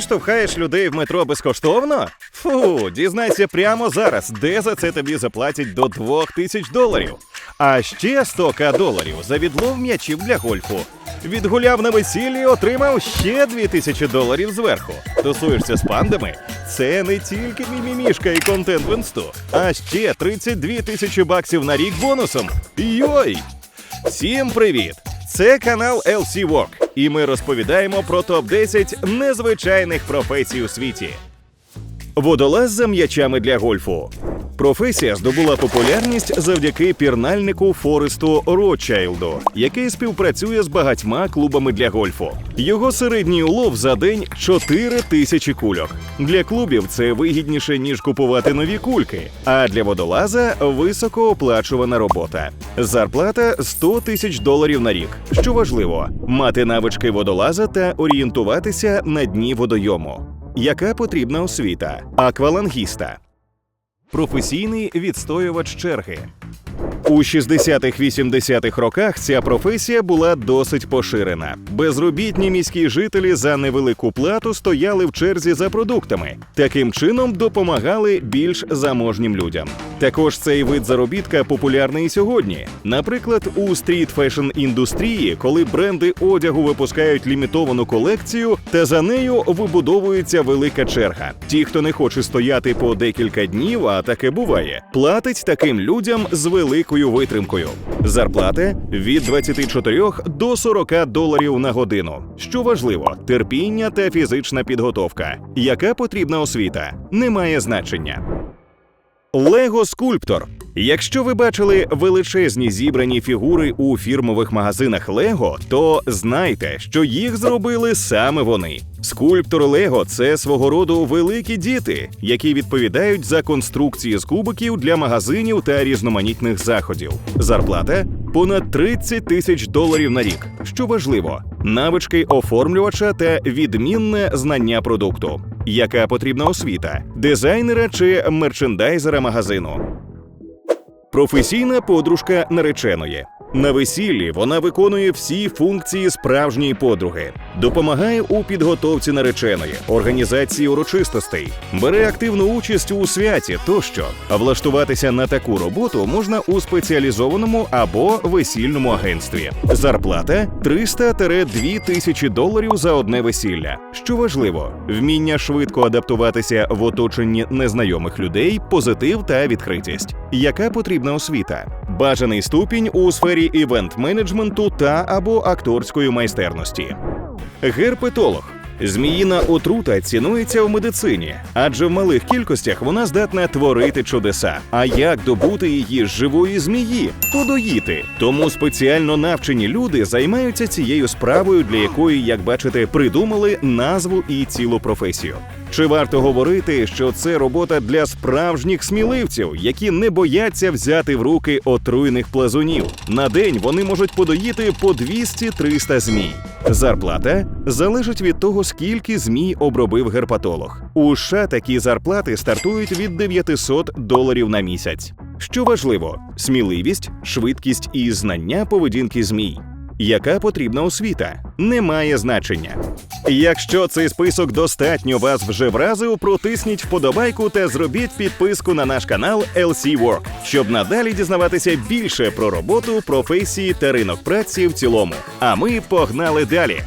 штовхаєш людей в метро безкоштовно? Фу, дізнайся прямо зараз, де за це тобі заплатять до 2000 доларів. А ще 100к доларів за відлов м'ячів для гольфу. Відгуляв на весіллі, отримав ще 2000 доларів зверху. Тусуєшся з пандами? Це не тільки мімімішка і контент в інсту, а ще 32 тисячі баксів на рік бонусом. Йой! Всім привіт! Це канал LC Work, і ми розповідаємо про топ-10 незвичайних професій у світі. Водолаз за м'ячами для гольфу. Професія здобула популярність завдяки пірнальнику Форесту Ротчайлду, який співпрацює з багатьма клубами для гольфу. Його середній улов за день 4 тисячі кульок. Для клубів це вигідніше ніж купувати нові кульки. А для водолаза високооплачувана робота. Зарплата 100 тисяч доларів на рік. Що важливо, мати навички водолаза та орієнтуватися на дні водойому. Яка потрібна освіта? Аквалангіста. Професійний відстоювач черги. У 60-80-х роках ця професія була досить поширена. Безробітні міські жителі за невелику плату стояли в черзі за продуктами. Таким чином допомагали більш заможнім людям. Також цей вид заробітка популярний і сьогодні. Наприклад, у стріт фешн індустрії, коли бренди одягу випускають лімітовану колекцію, та за нею вибудовується велика черга. Ті, хто не хоче стояти по декілька днів, а таке буває, платить таким людям з великою витримкою. Зарплата від 24 до 40 доларів на годину. Що важливо, терпіння та фізична підготовка. Яка потрібна освіта, не має значення. Лего скульптор. Якщо ви бачили величезні зібрані фігури у фірмових магазинах Лего, то знайте, що їх зробили саме вони. Скульптор Лего це свого роду великі діти, які відповідають за конструкції з кубиків для магазинів та різноманітних заходів. Зарплата понад 30 тисяч доларів на рік. Що важливо, навички оформлювача та відмінне знання продукту. Яка потрібна освіта дизайнера чи мерчендайзера магазину? Професійна подружка нареченої. На весіллі вона виконує всі функції справжньої подруги, допомагає у підготовці нареченої, організації урочистостей, бере активну участь у святі тощо. Влаштуватися на таку роботу можна у спеціалізованому або весільному агентстві. Зарплата 300-2 тисячі доларів за одне весілля. Що важливо, вміння швидко адаптуватися в оточенні незнайомих людей, позитив та відкритість. Яка потрібна освіта? Бажаний ступінь у сфері івент-менеджменту та або акторської майстерності. Герпетолог. Зміїна отрута цінується в медицині, адже в малих кількостях вона здатна творити чудеса. А як добути її з живої змії? Подоїти. Тому спеціально навчені люди займаються цією справою, для якої, як бачите, придумали назву і цілу професію. Чи варто говорити, що це робота для справжніх сміливців, які не бояться взяти в руки отруйних плазунів? На день вони можуть подоїти по 200-300 змій. Зарплата залежить від того, скільки змій обробив герпатолог. У США такі зарплати стартують від 900 доларів на місяць. Що важливо: сміливість, швидкість і знання поведінки змій. Яка потрібна освіта? Не має значення. Якщо цей список достатньо вас вже вразив, протисніть вподобайку та зробіть підписку на наш канал LC Work, щоб надалі дізнаватися більше про роботу, професії та ринок праці в цілому. А ми погнали далі.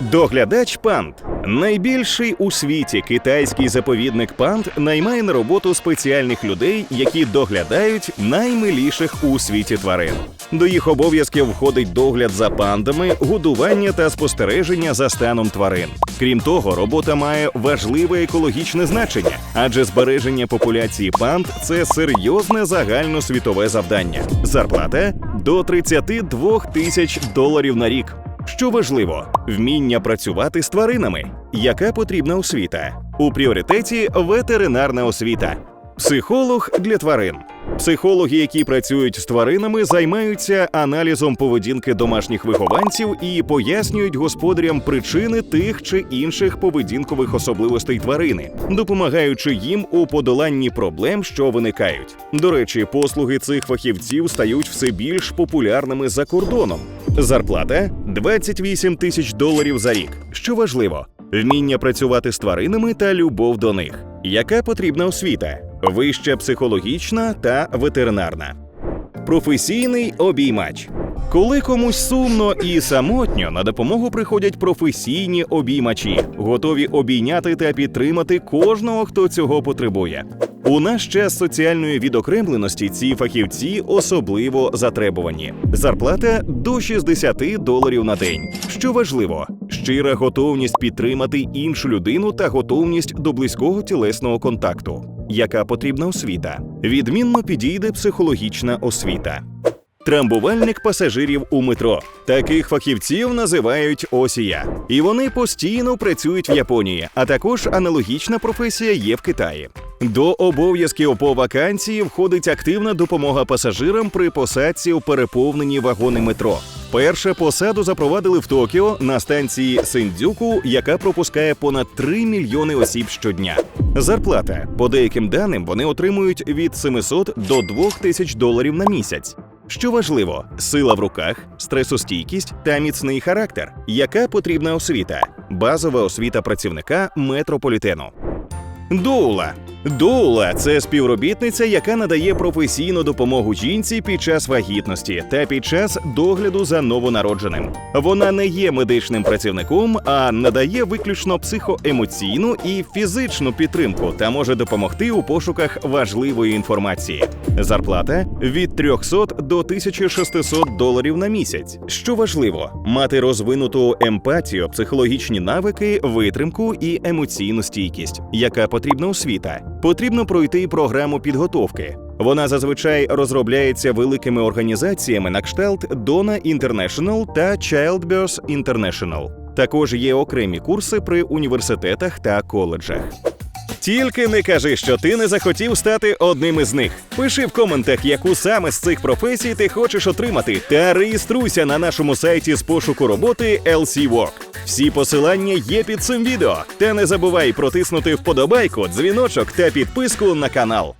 Доглядач панд найбільший у світі китайський заповідник панд наймає на роботу спеціальних людей, які доглядають наймиліших у світі тварин. До їх обов'язків входить догляд за пандами, годування та спостереження за станом тварин. Крім того, робота має важливе екологічне значення, адже збереження популяції панд це серйозне загальносвітове завдання. Зарплата до 32 тисяч доларів на рік. Що важливо, вміння працювати з тваринами. Яка потрібна освіта? У пріоритеті ветеринарна освіта. Психолог для тварин. Психологи, які працюють з тваринами, займаються аналізом поведінки домашніх вихованців і пояснюють господарям причини тих чи інших поведінкових особливостей тварини, допомагаючи їм у подоланні проблем, що виникають. До речі, послуги цих фахівців стають все більш популярними за кордоном. Зарплата 28 тисяч доларів за рік. Що важливо, вміння працювати з тваринами та любов до них. Яка потрібна освіта? Вища психологічна та ветеринарна. Професійний обіймач. Коли комусь сумно і самотньо, на допомогу приходять професійні обіймачі, готові обійняти та підтримати кожного, хто цього потребує. У наш час соціальної відокремленості ці фахівці особливо затребувані. Зарплата до 60 доларів на день. Що важливо, щира готовність підтримати іншу людину та готовність до близького тілесного контакту. Яка потрібна освіта? Відмінно підійде психологічна освіта. Трамбувальник пасажирів у метро. Таких фахівців називають осія, і вони постійно працюють в Японії. А також аналогічна професія є в Китаї. До обов'язків по вакансії входить активна допомога пасажирам при посадці у переповнені вагони метро. Перше посаду запровадили в Токіо на станції Синдзюку, яка пропускає понад 3 мільйони осіб щодня. Зарплата по деяким даним вони отримують від 700 до 2000 доларів на місяць. Що важливо, сила в руках, стресостійкість та міцний характер. Яка потрібна освіта? Базова освіта працівника метрополітену. Доула. Доула це співробітниця, яка надає професійну допомогу жінці під час вагітності та під час догляду за новонародженим. Вона не є медичним працівником, а надає виключно психоемоційну і фізичну підтримку та може допомогти у пошуках важливої інформації. Зарплата від 300 до 1600 доларів на місяць. Що важливо, мати розвинуту емпатію, психологічні навики, витримку і емоційну стійкість, яка потрібна освіта. Потрібно пройти програму підготовки. Вона зазвичай розробляється великими організаціями на кшталт Dona International та Childbirth International. Також є окремі курси при університетах та коледжах. Тільки не кажи, що ти не захотів стати одним із них. Пиши в коментах, яку саме з цих професій ти хочеш отримати, та реєструйся на нашому сайті з пошуку роботи LC Work. Всі посилання є під цим відео. Та не забувай протиснути вподобайку, дзвіночок та підписку на канал.